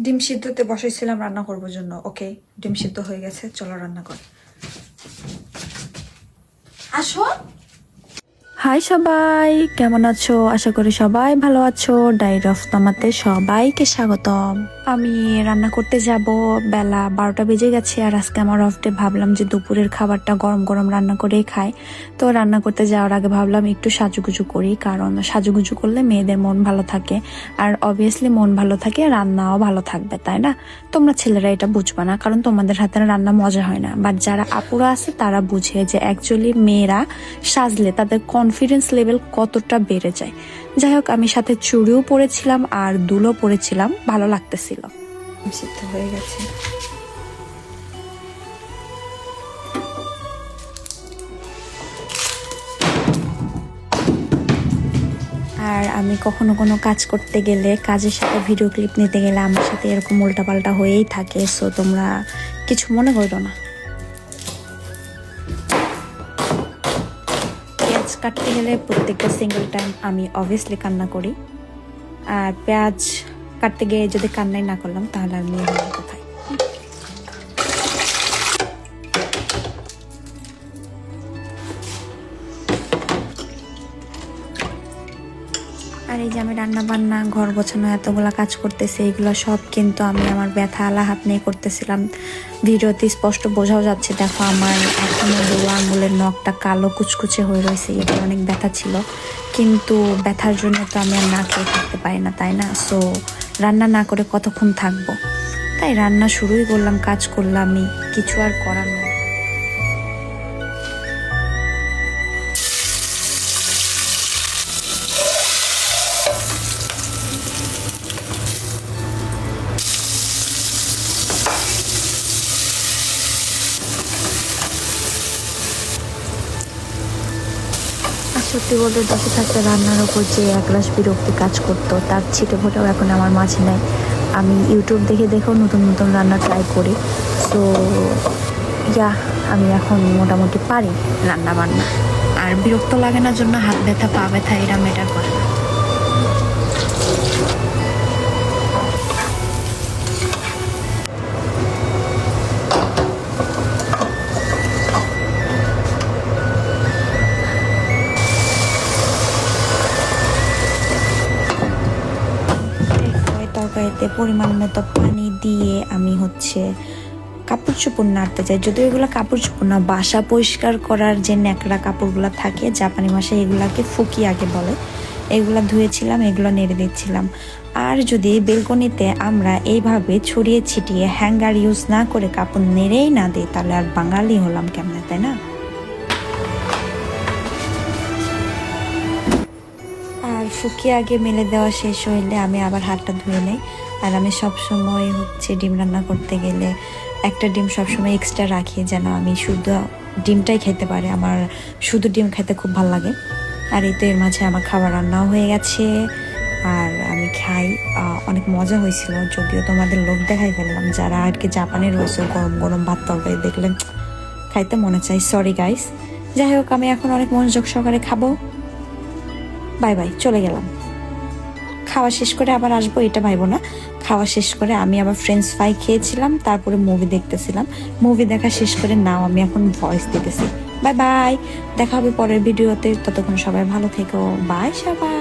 ডিম সিদ্ধতে বসাইছিলাম রান্না করবার জন্য। ওকে, ডিম সিদ্ধ হয়ে গেছে, চলো রান্না কর। আসো। হাই সবাই, কেমন আছো? আশা করি সবাই ভালো আছো। ডাইর অফ তামাতে সবাইকে স্বাগতম। আমি রান্না করতে যাব। বেলা বারোটা বেজে গেছে আর আজকে আমার অফ ডে ভাবলাম যে দুপুরের খাবারটা গরম গরম রান্না করেই খাই। তো রান্না করতে যাওয়ার আগে ভাবলাম একটু সাজুগুজু করি, কারণ সাজুগুজু করলে মেয়েদের মন ভালো থাকে। আর অবভিয়াসলি মন ভালো থাকে, রান্নাও ভালো থাকবে, তাই না? তোমরা ছেলেরা এটা বুঝবে না, কারণ তোমাদের হাতে রান্না মজা হয় না। বাট যারা আপুরা আছে, তারা বুঝে যে অ্যাকচুয়ালি মেয়েরা সাজলে তাদের কনফিডেন্স লেভেল কতটা বেড়ে যায়। যাই হোক, আমি সাথে চুড়িও পরেছিলাম আর দুলও পরেছিলাম, ভালো লাগতেছিল। ডিম সিদ্ধ হয়ে গেছে। আর আমি কখনো কোনো কাজ করতে গেলে, কাজের সাথে ভিডিও ক্লিপ নিতে গেলে আমার সাথে এরকম উল্টাপাল্টা হয়েই থাকে সো তোমরা কিছু মনে করো না। পেঁয়াজ কাটতে গেলে প্রত্যেকটা সিঙ্গেল টাইম আমি অবভিয়াসলি কান্না করি। আর পেঁয়াজ কাটতে গিয়ে যদি কান্নাই না করলাম, তাহলে আর নিয়ে কোথায়? আর এই যে আমি রান্না বান্না ঘর গোছানো, এতগুলা কাজ করতেছি, এগুলো সব কিন্তু আমি আমার ব্যথা আলা হাত নিয়ে করতেছিলাম। ভিডিওতে স্পষ্ট বোঝাও যাচ্ছে, দেখো আমার এখনও বুড়ো আঙ্গুলের নখটা কালো কুচকুচে হয়ে রয়েছে, এটা অনেক ব্যথা ছিল। কিন্তু ব্যথার জন্য তো আমি আর না খেয়ে থাকতে পারি না, তাই না? সো রান্না না করে কতক্ষণ থাকব? তাই রান্না শুরুই করলাম, কাজ করলামই, কিছু আর করার নেই সত্যি বলতে দেখে থাকতে রান্নার উপর যে একরাশ বিরক্তি কাজ করতো, তার ছিটে ফোটাও এখন আমার মাঝে নাই। আমি ইউটিউব দেখে দেখেও নতুন নতুন রান্না ট্রাই করি। সো যা আমি এখন মোটামুটি পারি রান্না বান্না। আর বিরক্ত লাগে না, জন্য হাত ব্যথা, পা ব্যথা, এরা ম্যাটার করে। তরকারিতে পরিমাণ মতো পানি দিয়ে আমি হচ্ছে কাপড় চোপড় নাড়তে চাই। যদিও এগুলো কাপড় চোপড় না, বাসা পরিষ্কার করার যে ন্যাকড়া কাপড়গুলো থাকে, জাপানি ভাষায় এগুলাকে ফুকি আগে বলে। এগুলো ধুয়েছিলাম, এগুলো নেড়ে দিচ্ছিলাম। আর যদি বেলকনিতে আমরা এইভাবে ছড়িয়ে ছিটিয়ে হ্যাঙ্গার ইউজ না করে কাপড় নেড়েই না দিই, তাহলে আর বাঙালি হলাম কেমনে, তাই না? ফুকিয়ে আগে মেলে দেওয়া শেষ হইলে আমি আবার হাতটা ধুয়ে নেই। আর আমি সব সময় হচ্ছে ডিম রান্না করতে গেলে একটা ডিম সবসময় এক্সট্রা রাখি যেন আমি শুধু ডিমটাই খেতে পারি। আমার শুধু ডিম খেতে খুব ভালো লাগে। আর এই তো এর মাঝে আমার খাবার রান্নাও হয়ে গেছে। আর আমি খাই অনেক মজা হয়েছিল। যদিও তোমাদের লোক দেখাই ফেললাম, যারা আর কি জাপানের রয়েছে, গরম গরম ভাত তরকারি দেখলেন, খাইতে মনে চাই সরি গাইস যাই হোক, আমি এখন অনেক মনোযোগ সহকারে খাব। বাই বাই, চলে গেলাম। খাওয়া শেষ করে আবার আসব, এটা ভাইবো না। খাওয়া শেষ করে আমি আবার ফ্রেঞ্চ ফ্রাই খেয়েছিলাম, তারপরে মুভি দেখতেছিলাম। মুভি দেখা শেষ করে নাও, আমি এখন ভয়েস দিতেছি। বাই বাই, দেখা হবে পরের ভিডিওতে ততক্ষণ সবাই ভালো থেকো। বাই সবাই।